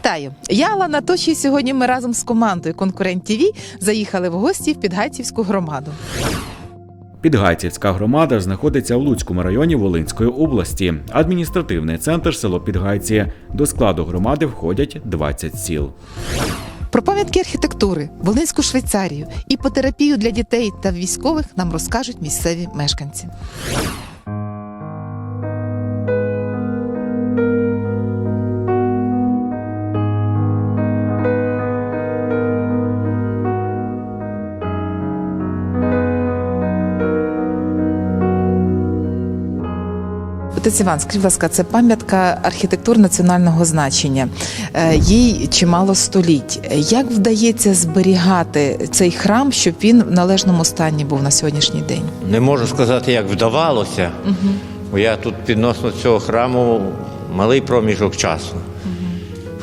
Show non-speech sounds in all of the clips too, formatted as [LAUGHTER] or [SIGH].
Вітаю! Я Алана Тоші. Сьогодні ми разом з командою Конкурент ТІВІ заїхали в гості в Підгайцівську громаду. Підгайцівська громада знаходиться в Луцькому районі Волинської області. Адміністративний центр село Підгайці. До складу громади входять 20 сіл. Про пам'ятки архітектури, Волинську Швейцарію, іпотерапію для дітей та військових нам розкажуть місцеві мешканці. Отець Іван, скажіть, будь ласка, це пам'ятка архітектур національного значення. Е, Їй чимало століть. Як вдається зберігати цей храм, щоб він в належному стані був на сьогоднішній день? Не можу сказати, як вдавалося, бо я тут відносно цього храму малий проміжок часу.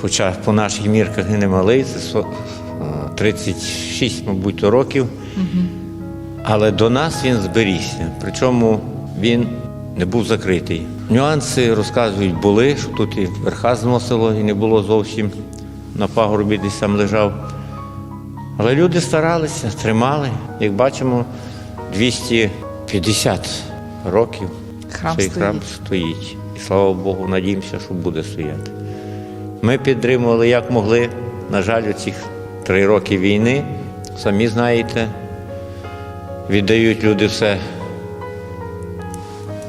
Хоча по наших мірках і не малий, це со- е, 36, мабуть, років. Але до нас він зберігся. Причому він не був закритий. Нюанси розказують були, що тут і верха зносило, і не було зовсім на пагорбі, десь там лежав. Але люди старалися, тримали. Як бачимо, 250 років Храм цей стоїть. храм стоїть. І слава Богу, надіємося, що буде стояти. Ми підтримували як могли. На жаль, у цих три роки війни, самі знаєте, віддають люди все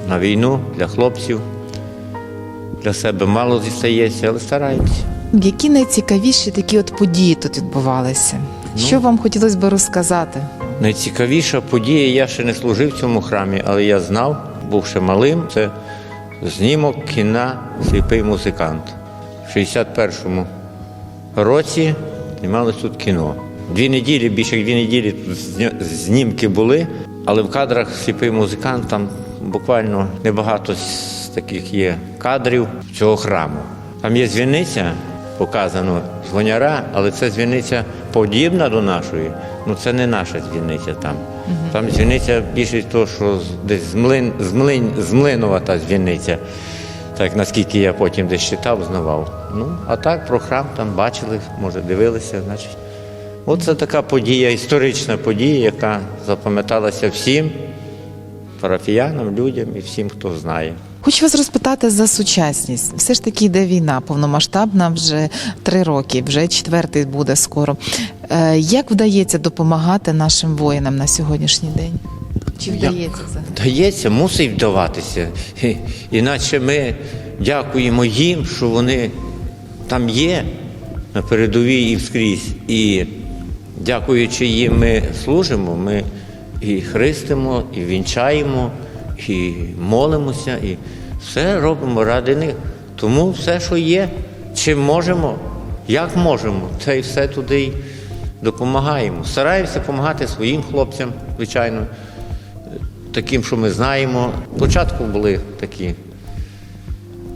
на війну для хлопців. Для себе мало зістається, але стараються. Які найцікавіші такі от події тут відбувалися? Що вам хотілося б розказати? Найцікавіша подія, я ще не служив в цьому храмі, але я знав, був ще малим, це знімок кіна Сліпий музикант. В 61-му році знімалось тут кіно. Дві неділі, більше дві неділі тут знімки були, але в кадрах сліпий музикант там буквально небагато з таких є кадрів цього храму. Там є дзвіниця, показано дзвоняра, але це дзвіниця подібна до нашої. Ну це не наша дзвіниця там. Там дзвіниця більше того, що десь з, млин, з, млин, з млинова та дзвіниця. Так наскільки я потім десь читав, знавав. Ну, а так про храм там бачили, може, дивилися, значить. Оце така подія, історична подія, яка запам'яталася всім парафіянам, людям і всім, хто знає. Хочу вас розпитати за сучасність. Все ж таки йде війна повномасштабна вже три роки, вже четвертий буде скоро. Е, Як вдається допомагати нашим воїнам на сьогоднішній день? Чи вдається це? Дається, мусить вдаватися. Іначе ми дякуємо їм, що вони там є на передовій і вскрізь. І дякуючи їм, ми служимо, ми і хрестимо, і вінчаємо, і молимося, і все робимо ради них. Тому все, що є, чим можемо, як можемо, це і все туди й допомагаємо. Стараємося допомагати своїм хлопцям, звичайно таким, що ми знаємо. Спочатку були такі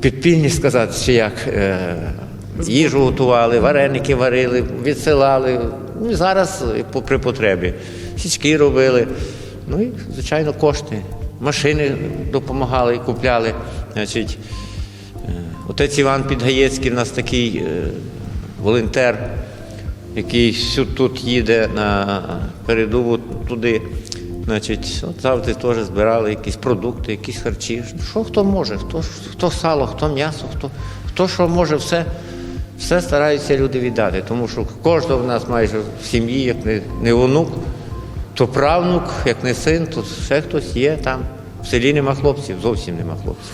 підпільні сказати, чи як е, їжу готували, вареники варили, відсилали. Ну зараз при потребі. Січки робили. Ну і, звичайно, кошти. Машини допомагали, купляли. Значить, е, отець Іван Підгаєцький в нас такий е, волонтер, який сю- тут їде на передову туди. Значить, от завжди теж збирали якісь продукти, якісь харчі. Що хто може, хто, хто сало, хто м'ясо, хто, хто що може, все, все стараються люди віддати. Тому що кожного в нас майже в сім'ї, як не, не онук, то правнук, як не син, то ще хтось є там. В селі нема хлопців, зовсім нема хлопців.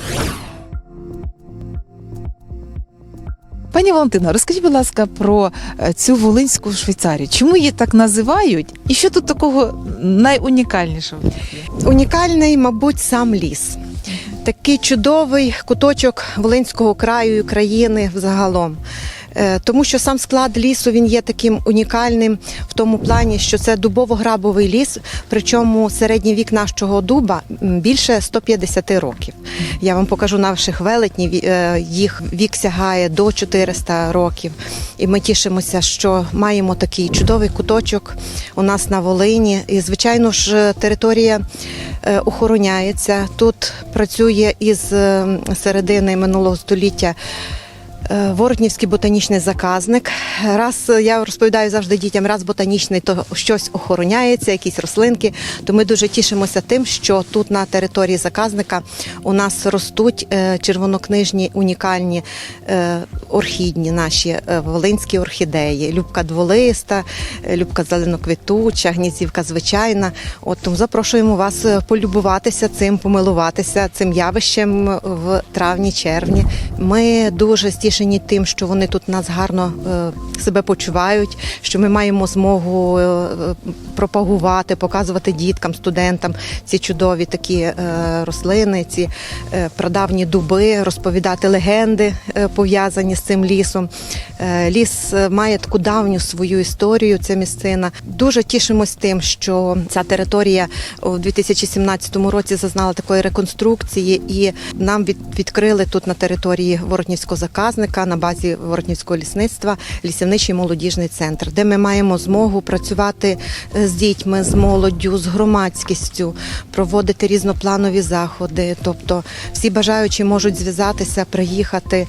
Пані Валентино, розкажіть, будь ласка, про е, цю Волинську Швейцарію. Чому її так називають? І що тут такого найунікальнішого? Унікальний, мабуть, сам ліс. Такий чудовий куточок Волинського краю і країни взагалом. Е, Тому що сам склад лісу він є таким унікальним в тому плані, що це дубово-грабовий ліс, причому середній вік нашого дуба більше 150 років. Я вам покажу наших велетнів, е, їх вік сягає до 400 років. І ми тішимося, що маємо такий чудовий куточок у нас на Волині. І, звичайно ж, територія е, охороняється. Тут працює із середини минулого століття Воротнівський ботанічний заказник. Раз е, я розповідаю завжди дітям, раз ботанічний, то щось охороняється, якісь рослинки. То ми дуже тішимося тим, що тут на території заказника у нас ростуть е, червонокнижні унікальні е, орхідні наші е, волинські орхідеї. Любка дволиста, е, любка зеленоквітуча, гнізівка звичайна. От тому запрошуємо вас е, полюбуватися цим, помилуватися цим явищем в травні-червні. Ми дуже стішені тим, що вони тут нас гарно е, себе почувають, що ми маємо змогу е, пропагувати, показувати діткам, студентам ці чудові такі е, рослини, ці прадавні дуби, розповідати легенди пов'язані з цим лісом. Ліс має таку давню свою історію. Ця місцина. Дуже тішимось тим, що ця територія у 2017 році зазнала такої реконструкції, і нам відкрили тут на території Воротнівського заказника на базі Воротнівського лісництва лісівничий молодіжний центр, де ми маємо змогу працювати е, з дітьми, з молоддю, з громадськістю, проводити різнопланові заходи. Тобто всі бажаючі можуть зв'язатися, приїхати,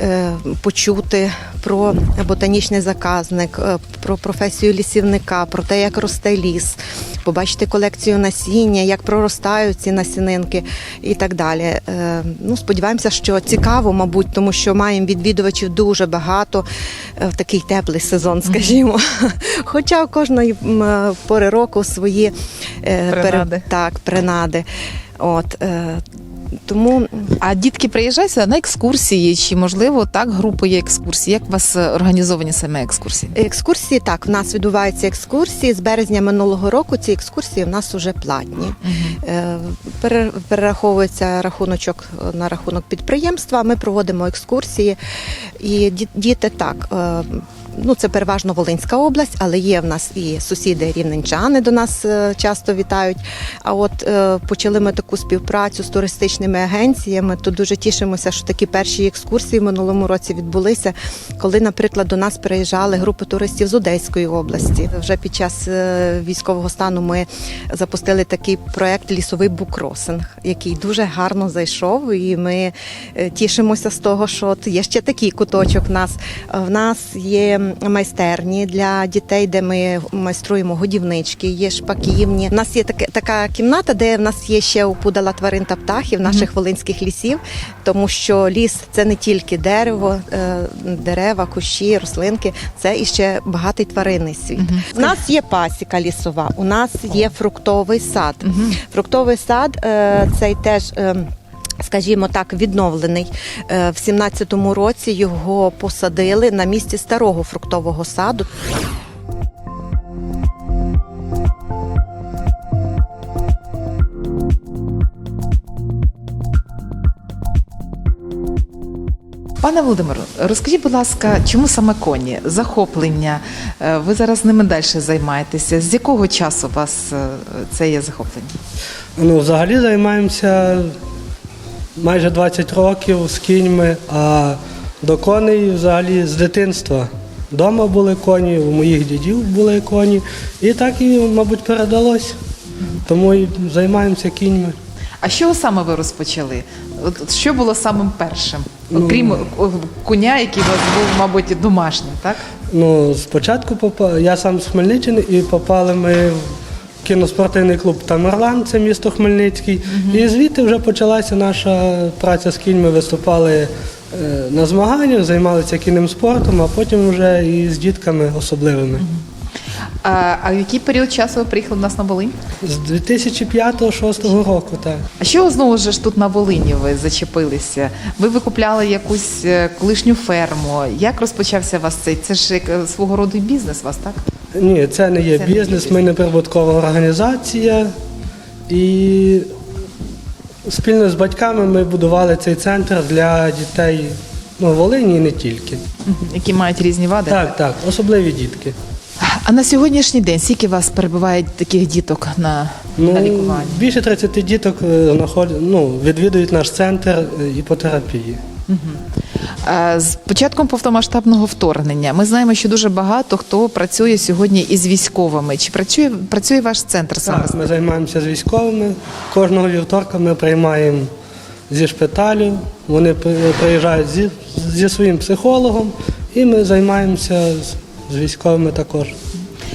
е, почути про ботанічний заказник, е, про професію лісівника, про те, як росте ліс, побачити колекцію насіння, як проростають ці насінинки і так далі. Ну, сподіваємося, що цікаво, мабуть, тому що маємо відвідувачів дуже багато е, в такий теплий сезон, скажімо. [LAUGHS] Хоча у кожної е, пори року свої е, Принади. так, принади. От, тому А дітки приїжджають сюди на екскурсії, чи можливо так групи є екскурсії? Як у вас е, організовані саме екскурсії? Екскурсії так, в нас відбуваються екскурсії. З березня минулого року ці екскурсії в нас вже платні. Е, пере- Перераховується рахуночок е, на рахунок підприємства. Ми проводимо екскурсії. І ді- діти так. Ну, це переважно Волинська область, але є в нас і сусіди рівненчани до нас е, часто вітають. А от е, почали ми таку співпрацю з туристичними агенціями. То дуже тішимося, що такі перші екскурсії в минулому році відбулися, коли, наприклад, до нас приїжджали групи туристів з Одеської області. Вже під час е, військового стану ми запустили такий проект Лісовий букросинг, який дуже гарно зайшов. І ми тішимося з того, що є ще такий куточок. В нас в нас є майстерні для дітей, де ми майструємо годівнички, є шпаківні. У нас є таке така кімната, де в нас є ще опудала тварин та птахів наших волинських лісів, тому що ліс це не тільки дерево, е, дерева, кущі, рослинки, це і ще багатий тваринний світ. У нас є пасіка лісова, у нас є фруктовий сад. Фруктовий сад е, цей теж. Скажімо так, відновлений Е, в 17-му році його посадили на місці старого фруктового саду. Пане Володимиру, розкажіть, будь ласка, чому саме коні? Захоплення? Е, Ви зараз ними далі займаєтеся. З якого часу у вас е, це є захоплення? Ну, взагалі займаємося майже 20 років з кіньми, а до коней взагалі з дитинства. Дома були коні, у моїх дідів були коні. І так і, мабуть, передалось. Тому і займаємося кіньми. А що саме ви розпочали? От що було самим першим? Ну, Окрім коня, який у вас був, мабуть, домашнім, так? Ну, спочатку попа... я сам з Хмельниччини і попали ми кіноспортивний клуб Тамерлан, це місто Хмельницький. І звідти вже почалася наша праця з кіньми. Виступали е, на змаганнях, займалися кінним спортом, а потім вже і з дітками особливими. А, а в який період часу ви приїхали до нас на Волинь? З 2005-2006 року, так. А що знову ж тут на Волині ви зачепилися? Ви викупляли якусь е, колишню ферму. Як розпочався у вас цей? Це ж як е, свого роду бізнес у вас, так? Ні, це не є бізнес, ми не прибуткова організація. І спільно з батьками ми будували цей центр для дітей ну, Волині і не тільки. Які мають різні вади? Так, так, особливі дітки. А на сьогоднішній день скільки у вас перебуває таких діток на, Ну, на лікуванні? більше 30 діток е, ну, відвідують наш центр е, іпотерапії. А З початком повномасштабного вторгнення ми знаємо, що дуже багато хто працює сьогодні із військовими. Чи працює працює ваш центр саме? Так, ми займаємося з військовими. Кожного вівторка ми приймаємо зі шпиталю. Вони при- приїжджають зі, зі своїм психологом, і ми займаємося з, з військовими також.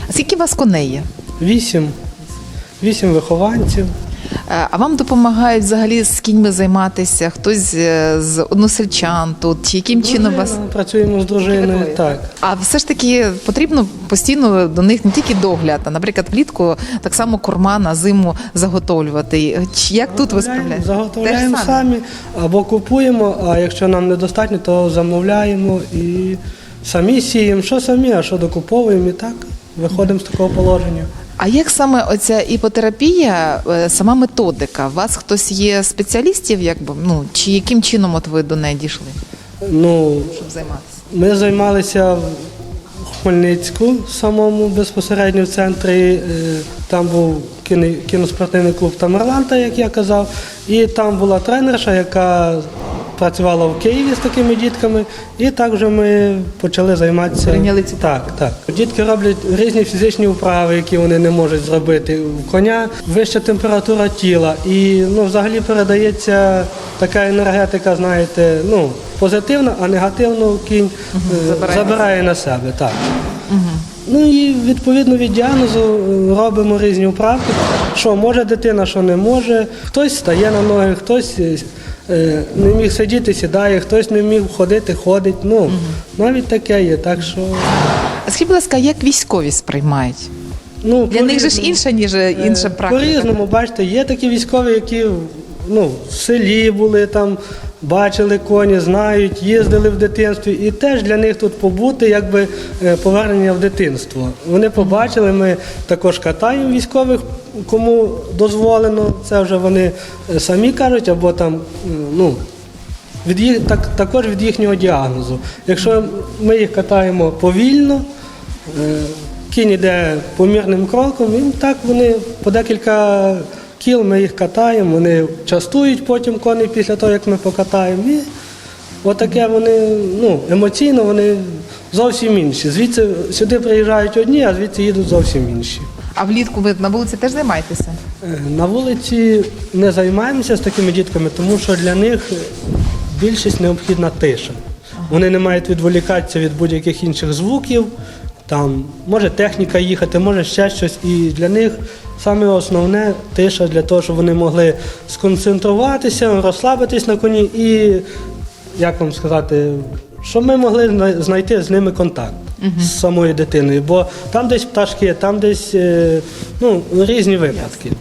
А скільки у вас коней є? Вісім, вісім вихованців. Е, А вам допомагають взагалі з кіньми займатися? Хтось е, з односельчан тут? Чи яким чином вас? Працюємо з дружиною. Так. А все ж таки потрібно постійно до них не тільки догляд, а наприклад, влітку так само корма на зиму заготовлювати. Як тут ви справляєте? Заготовляємо самі або купуємо, а якщо нам недостатньо, то замовляємо і самі сіємо. Що самі, а що докуповуємо і так виходимо з такого положення. А як саме оця іпотерапія, е, сама методика? У вас хтось є спеціалістів, якби ну чи яким чином от ви до неї дійшли, Ну, щоб займатися? Ми займалися в Хмельницьку самому безпосередньо в центрі. Е, Там був кіноспортивний клуб Тамерланта, як я казав, і там була тренерша, яка працювала в Києві з такими дітками, і так вже ми почали займатися. Прийняли цю так, так. Дітки роблять різні фізичні вправи, які вони не можуть зробити. У коня вища температура тіла, і ну, взагалі передається така енергетика, знаєте, ну, позитивна, а негативну кінь е, Забирає забирає, на себе. Так. Ну і відповідно від діагнозу е, робимо різні вправки. Що може дитина, що не може. Хтось стає на ноги, хтось е, е, не міг сидіти, сідає, хтось не міг ходити, ходить. Ну, навіть таке є. Так що, А скажіть, будь ласка, як військові сприймають? ну, Для них же ж інша, ніж інша практика. По-різному, бачите, є такі військові, які ну, в селі були там, бачили коні, знають, їздили в дитинстві. І теж для них тут побути, якби е, повернення в дитинство. Вони побачили, ми також катаємо військових, кому дозволено. Це вже вони е, самі кажуть, або там, ну. Від їх, так, також від їхнього діагнозу. Якщо ми їх катаємо повільно, е, кінь іде помірним кроком, і так вони по декілька кіл ми їх катаємо, вони частують потім коней після того, як ми покатаємо. І отаке вони ну, емоційно вони зовсім інші. Звідси сюди приїжджають одні, а звідси їдуть зовсім інші. А влітку ви на вулиці теж займаєтеся? Е, На вулиці не займаємося з такими дітками, тому що для них більшість необхідна тиша. Вони не мають відволікатися від будь-яких інших звуків. Там може техніка їхати, може ще щось. І для них саме основне тиша для того, щоб вони могли сконцентруватися, розслабитись на коні і, як вам сказати, щоб ми могли знайти з ними контакт з самою дитиною. Бо там десь пташки, там десь е, ну, різні випадки.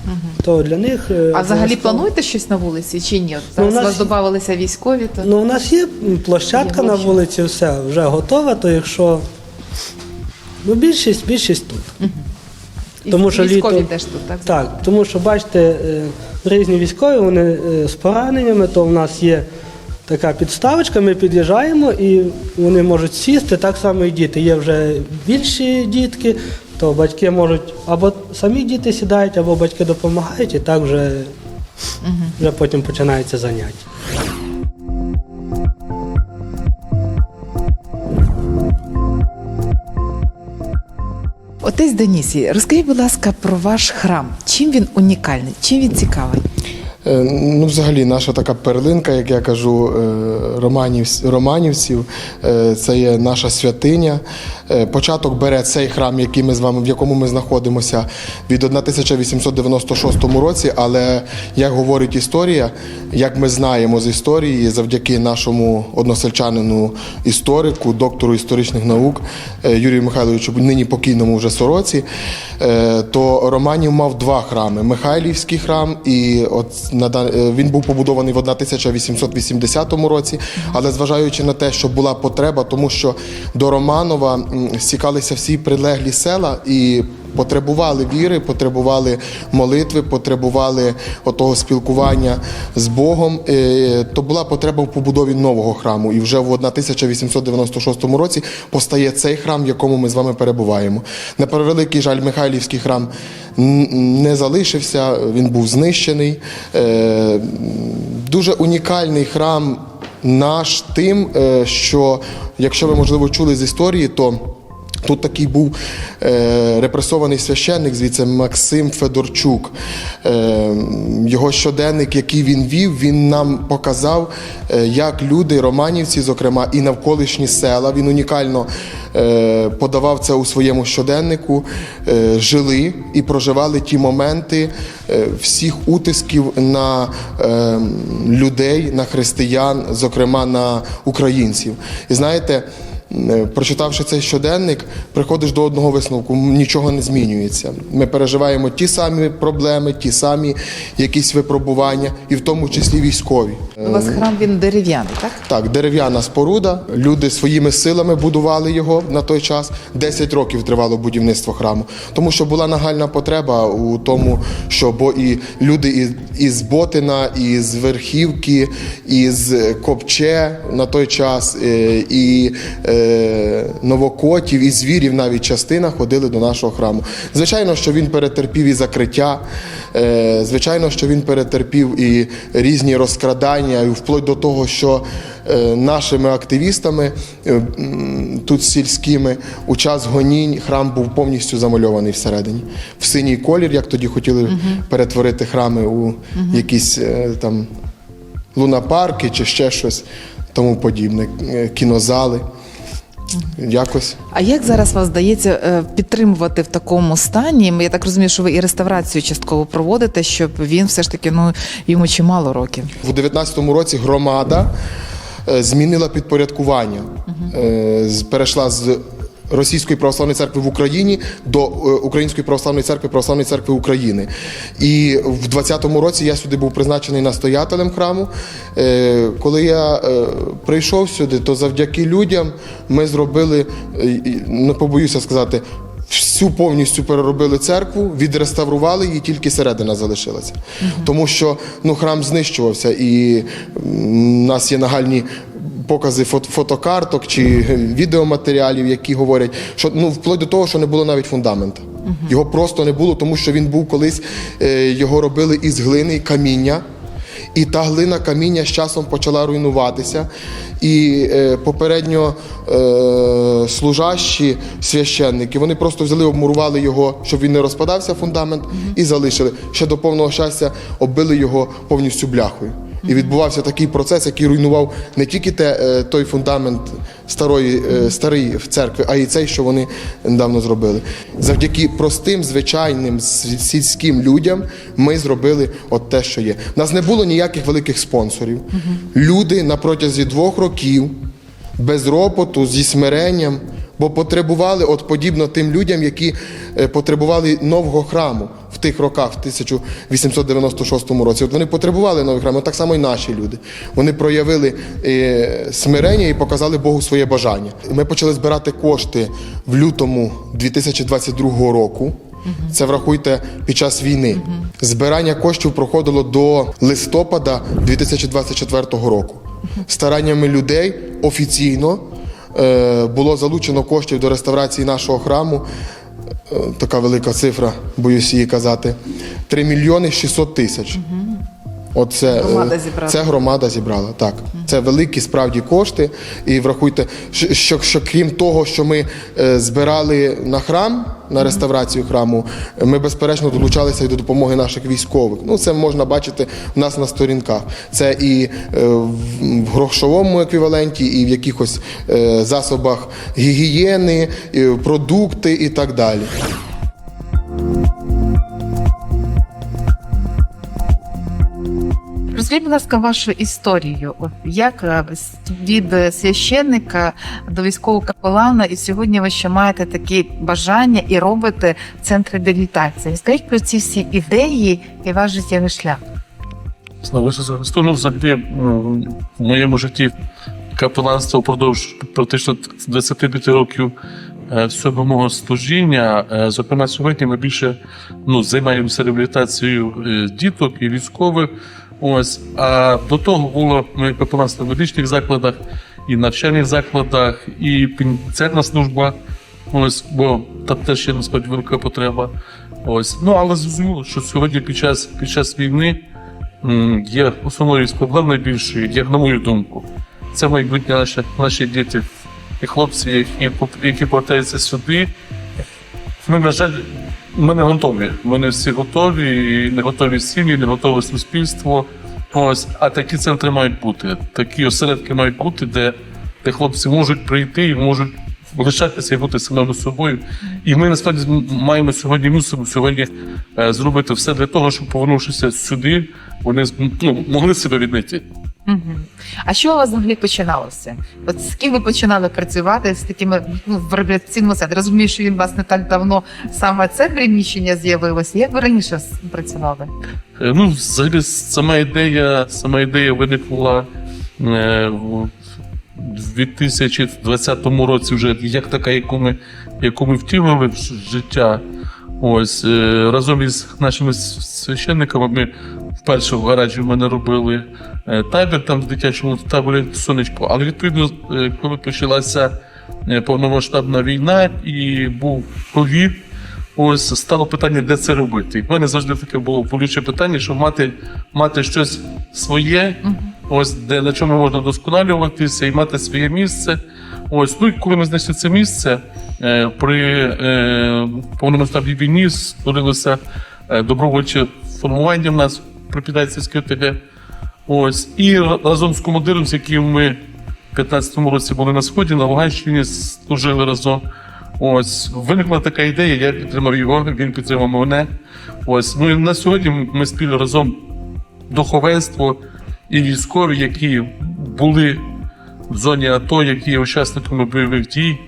То для них. е, А взагалі обов'язково- плануєте щось на вулиці чи ні? Ну, у нас вас додавалися військові, то Ну, у нас є площадка Є на вулиці, все вже готова, то якщо. Ну, більшість, більшість тут. і тому що військові літо- теж тут, так? Так, тому що бачите, е, різні військові, вони е, з пораненнями, то в нас є така підставочка, ми під'їжджаємо і вони можуть сісти, так само і діти. Є вже більші дітки, то батьки можуть або самі діти сідають, або батьки допомагають, і так вже, вже потім починається заняття. Отець Денісій, розкажіть, будь ласка, про ваш храм. Чим він унікальний? Чим він цікавий? Е, Ну, взагалі, наша така перлинка, як я кажу, е, романів, романівців, е, це є наша святиня. Початок бере цей храм, який ми з вами, в якому ми знаходимося, від 1896 році. Але як говорить історія, як ми знаємо з історії, завдяки нашому односельчанину, історику, доктору історичних наук Юрію Михайловичу, нині покійному вже сороці, то Романів мав два храми: Михайлівський храм, і от він був побудований в 1880 році. Але зважаючи на те, що була потреба, тому що до Романова стікалися всі прилеглі села і. Потребували віри, потребували молитви, потребували отого спілкування з Богом. Е, То була потреба в побудові нового храму. І вже в 1896 році постає цей храм, в якому ми з вами перебуваємо. На превеликий жаль, Михайлівський храм не залишився, він був знищений. Е, Дуже унікальний храм наш тим, е, що якщо ви можливо чули з історії, то Тут такий був е, репресований священник, звідси Максим Федорчук. Е, його щоденник, який він вів, він нам показав, е, як люди, романівці, зокрема, і навколишні села. Він унікально е, подавав це у своєму щоденнику, е, жили і проживали ті моменти е, всіх утисків на е, людей, на християн, зокрема на українців. І знаєте, Прочитавши цей щоденник, приходиш до одного висновку: нічого не змінюється. Ми переживаємо ті самі проблеми, ті самі якісь випробування, і в тому числі військові. У вас храм він дерев'яний, так? Так, дерев'яна споруда. Люди своїми силами будували його на той час. 10 років тривало будівництво храму, тому що була нагальна потреба у тому, що бо і люди із, Ботина, із Верхівки, із Копче на той час, е, і е, Новокотів, і звірів навіть частина ходили до нашого храму. Звичайно, що він перетерпів і закриття. е, Звичайно, що він перетерпів і різні розкрадання, і вплоть до того, що е, нашими активістами е, тут сільськими у час гонінь храм був повністю замальований всередині. В синій колір, як тоді хотіли перетворити храми у якісь е, там лунапарки чи ще щось тому подібне, е, кінозали. Якось. А як зараз вас вдається е, підтримувати в такому стані? Я так розумію, що ви і реставрацію частково проводите, щоб він все ж таки ну йому чимало років. У 19-му році громада е, змінила підпорядкування, угу. перейшла з Російської православної церкви в Україні до е, Української православної церкви Православної церкви України. І в 20-му році я сюди був призначений настоятелем храму. Е, Коли я е, прийшов сюди, то завдяки людям ми зробили, не побоюся сказати, всю повністю переробили церкву, відреставрували її, тільки середина залишилася. Тому що ну, храм знищувався, і м, у нас є нагальні покази фото- фотокарток чи відеоматеріалів, які говорять, що ну вплоть до того, що не було навіть фундамента. Його просто не було, тому що він був колись, е, його робили із глини каміння. І та глина каміння з часом почала руйнуватися. І е, попередньо е, служащі священники вони просто взяли, обмурували його, щоб він не розпадався фундамент, і залишили. Ще до повного щастя оббили його повністю бляхою. І відбувався такий процес, який руйнував не тільки те, е, той фундамент старої, е, старої церкви, а й цей, що вони недавно зробили. Завдяки простим, звичайним сільським людям ми зробили от те, що є. У нас не було ніяких великих спонсорів. Люди на протязі двох років без ропоту, зі смиренням, бо потребували от подібно тим людям, які е, потребували нового храму в тих роках, в 1896 році. От вони потребували нових храмів, так само і наші люди. Вони проявили е, смирення і показали Богу своє бажання. Ми почали збирати кошти в лютому 2022 року. Це врахуйте під час війни. Збирання коштів проходило до листопада 2024 року. Стараннями людей офіційно е, було залучено коштів до реставрації нашого храму. Е, така велика цифра, боюсь її казати. 3 мільйони 600 тисяч. Оце, е, Громада зібрала. Це громада зібрала, так. Це великі справді кошти. І врахуйте, що, що, що крім того, що ми е, збирали на храм, на реставрацію храму, ми безперечно долучалися і до допомоги наших військових. Ну, це можна бачити в нас на сторінках. Це і е, в в грошовому еквіваленті, і в якихось е, засобах гігієни, і продукти і так далі. Розкажіть, будь ласка, вашу історію. Як е, від е, священника до військового капелана, і сьогодні ви ще маєте такі бажання і робите центри реабілітації. Скажіть про ці всі ідеї і ваш життєвий шлях. Слава Христу, ну, взагалі в моєму житті капеланство впродовж практично 25 років е, всього мого служіння. Е, Зокрема, сьогодні ми більше ну, займаємося реабілітацією е, діток і військових. Ось, а до того було в медичних закладах і навчальних закладах, і пенітенціарна служба. Ось, бо там теж є насправді велика потреба. Ось. Ну, але зрозуміло, що сьогодні під час, під час війни є основною з проблем найбільшою, як на мою думку. Це майбутнє наші, наші діти. і хлопці, які, які повертаються сюди. Ми, на жаль, ми не готові. Не всі готові, і не готові сім'ї, не готове суспільство. Ось, а такі центри мають бути. Такі осередки мають бути, де, де хлопці можуть прийти і можуть лишатися і бути самими собою. І ми насправді маємо сьогодні мусимо сьогодні е, зробити все для того, щоб повернувшися сюди, вони ну, могли себе віднайти. А що у вас взагалі починалося? От з ким ви починали працювати з такими ну, в реабілітаційному центрі? Розумію, що він вас не так давно саме це приміщення з'явилося. Як ви раніше працювали? Е, Ну, взагалі, сама ідея, сама ідея виникла е, в 2020 році, вже як така, яку ми, яку ми втілили в життя. Ось е, разом із нашими священниками ми вперше в гаражі в мене робили табір там в дитячому таборі сонечко. Але відповідно, е, коли почалася е, повномасштабна війна і був ковід, Ось стало питання, де це робити. І в мене завжди таке було болюче питання, щоб мати, мати щось своє, ось де на чому можна досконалюватися і мати своє місце. Ось, ну і коли ми знайшли це місце, е, при е, повномасштабній війні створилося е, добровольче формування в нас при Підайцівській ОТГ. Ось, і разом з командиром, з яким ми в 15-му році були на сході, на Луганщині служили разом. Ось виникла така ідея, я підтримав його, він підтримав мене. Ось ну і на сьогодні ми спільно разом духовенство і військові, які були в зоні АТО, які є учасниками бойових дій.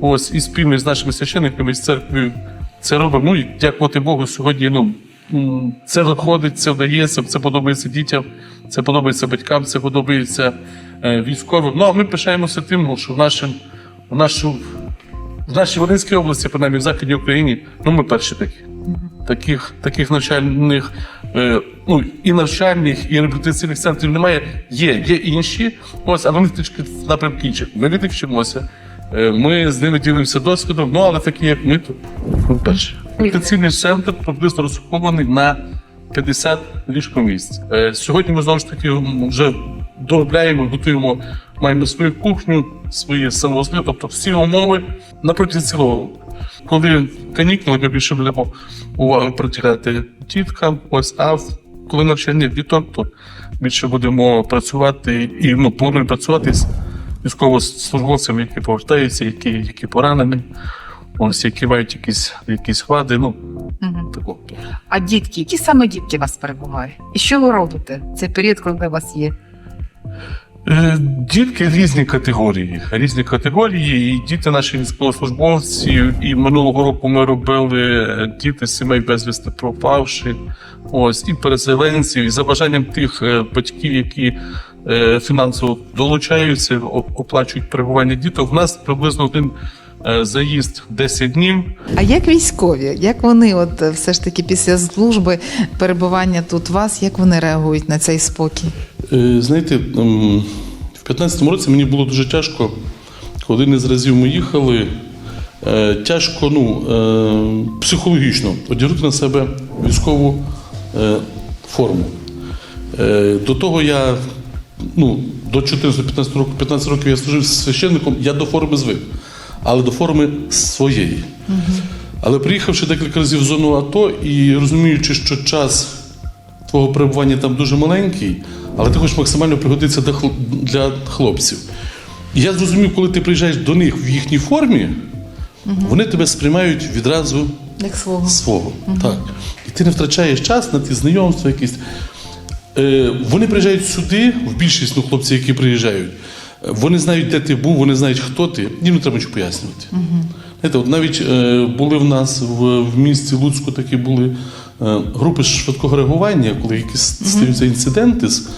Ось і спільно з нашими священниками з церквою це робимо. Ну і дякувати Богу, сьогодні ну це виходить, це вдається, це подобається дітям, це подобається батькам, це подобається е, військовим. Ну а ми пишаємося тим, ну, що в нашому в нашу в нашій Волинській області, принаймні в Західній Україні, ну ми перші такі. Таких, таких навчальних, е, ну і навчальних, і реабілітаційних центрів немає. Є, є інші, ось, але вони трішки в напрямку інших. Ми від них вчимося. Е, ми з ними ділимося досвідом, ну але такі, як ми, то ми перші. Реабілітаційний центр приблизно розрахований на 50 ліжкомісць. Е, сьогодні ми знову ж таки вже доробляємо, готуємо, маємо свою кухню, свої самоосвіти, тобто всі умови на протязі цілого. Коли канікули, ми більше будемо увагу приділяти діткам, ось, а коли навчання діток, то більше будемо працювати і ну, плануємо працювати з військовослужбовцями, які повертаються, які, які поранені, ось, які мають якісь, якісь вади. Ну, такого. А дітки, які саме дітки у вас перебувають? І що ви робите в цей період, коли у вас є? Е, Дітки різні категорії. Різні категорії, і діти наші військовослужбовці. І минулого року ми робили е, діти сімей безвісти пропавши. Ось і переселенців, і за бажанням тих е, батьків, які фінансово долучаються, оплачують перебування діток. У нас приблизно один заїзд 10 днів. А як військові? Як вони, от е, все ж таки після служби перебування тут вас, як вони реагують на цей спокій? Е, Знаєте, ем, в 15-му році мені було дуже тяжко. Один із разів ми їхали. е, Тяжко, ну, е, психологічно одягнути на себе військову е, форму. Е, До того я, ну, до 14-15 років, 15 років я служив священником, я до форми звик, але до форми своєї. Але приїхавши декілька разів в зону АТО і розуміючи, що час твого перебування там дуже маленький, але ти хочеш максимально пригодитися для хлопців. І я зрозумів, коли ти приїжджаєш до них в їхній формі, вони тебе сприймають відразу Як свого? свого. Так. І ти не втрачаєш час на ті знайомства якісь. Е, вони приїжджають сюди, в більшість ну, хлопців, які приїжджають, вони знають, де ти був, вони знають, хто ти, їм не треба нічого пояснювати. Знаєте, от навіть е, були в нас в, в місті Луцьку такі були е, групи швидкого реагування, коли якісь стаються інциденти з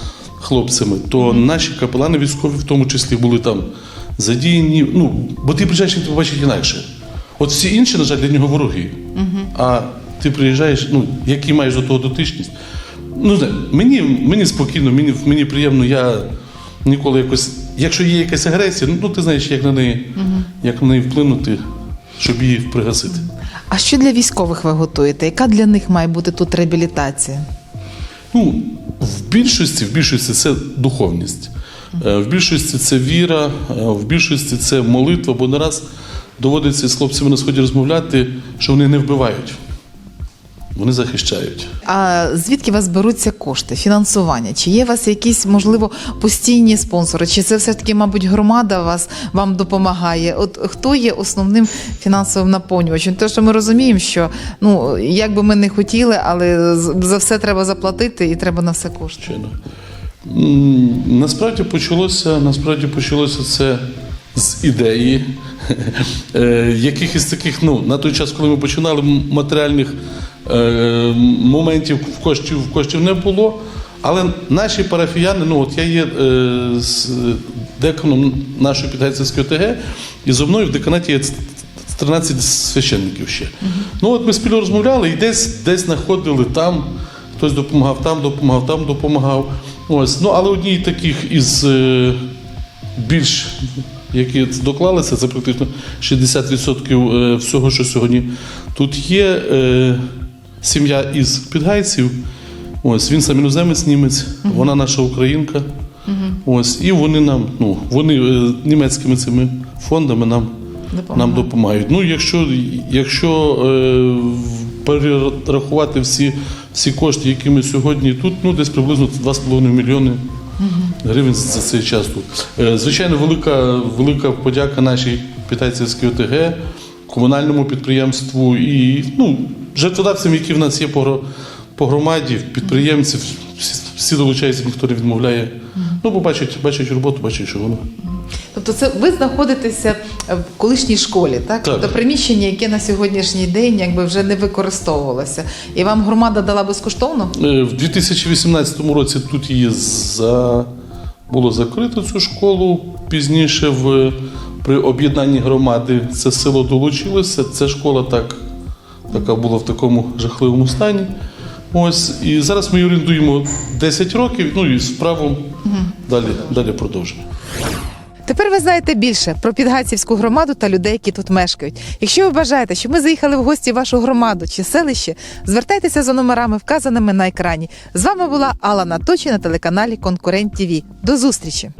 хлопцями, то наші капелани військові в тому числі були там задіяні. Ну, бо ти приїжджаєш, він тебе бачить інакше. От всі інші, на жаль, для нього вороги. А ти приїжджаєш, ну, який маєш до того дотичність. Ну, не мені, мені спокійно, мені, мені приємно, я ніколи якось. Якщо є якась агресія, ну ти знаєш, як на неї, як на неї вплинути, щоб її пригасити. А що для військових ви готуєте? Яка для них має бути тут реабілітація? Ну, в більшості, в більшості це духовність. Е, В більшості це віра, е, в більшості це молитва, бо не раз доводиться з хлопцями на сході розмовляти, що вони не вбивають, вони захищають. А звідки у вас беруться кошти, фінансування? Чи є у вас якісь, можливо, постійні спонсори? Чи це все таки, мабуть, громада вас вам допомагає? От хто є основним фінансовим наповнювачем? Те, що ми розуміємо, що ну як би ми не хотіли, але за все треба заплатити і треба на все кошти. Насправді почалося, насправді почалося це з ідеї. [LAUGHS] Е, Якихось таких, ну, на той час, коли ми починали, матеріальних е, моментів в коштів, в коштів не було. Але наші парафіяни, ну от я є е, з деканом нашої Підгайцівської ОТГ, і зо мною в деканаті є 13 священників ще. Ну от ми спільно розмовляли і десь, десь знаходили там, хтось допомагав, там допомагав, там допомагав. Ось. Ну, але одні таких із е, більш, які доклалися, це практично 60% е, всього, що сьогодні тут є. Е, сім'я із підгайців. Ось він сам іноземець німець, вона наша українка. Ось, і вони нам, ну, вони е, німецькими цими фондами нам нам допомагають. Ну, якщо, якщо е, перерахувати всі, всі кошти, які ми сьогодні тут, ну десь приблизно 2,5 мільйони гривень за цей час тут. Е, звичайно, велика, велика подяка нашій Пітайцівській ОТГ, комунальному підприємству і ну, жертводавцям, які в нас є по, по громаді, підприємців, всі, всі долучаються, ніхто не відмовляє. Ну, бо бачать, бачать роботу, бачать, що воно. Тобто, це ви знаходитеся в колишній школі, так? Так. Тобто приміщення, яке на сьогоднішній день якби вже не використовувалося. І вам громада дала безкоштовно? Е, В 2018 році тут її за... було закрито цю школу. Пізніше в... при об'єднанні громади це село долучилося. Ця школа так, така була в такому жахливому стані. Ось, і зараз ми орендуємо 10 років, ну і справу далі, далі продовжуємо. Тепер ви знаєте більше про Підгайцівську громаду та людей, які тут мешкають. Якщо ви бажаєте, щоб ми заїхали в гості в вашу громаду чи селище, звертайтеся за номерами, вказаними на екрані. З вами була Алла Наточі на телеканалі Конкурент ТІВІ. До зустрічі!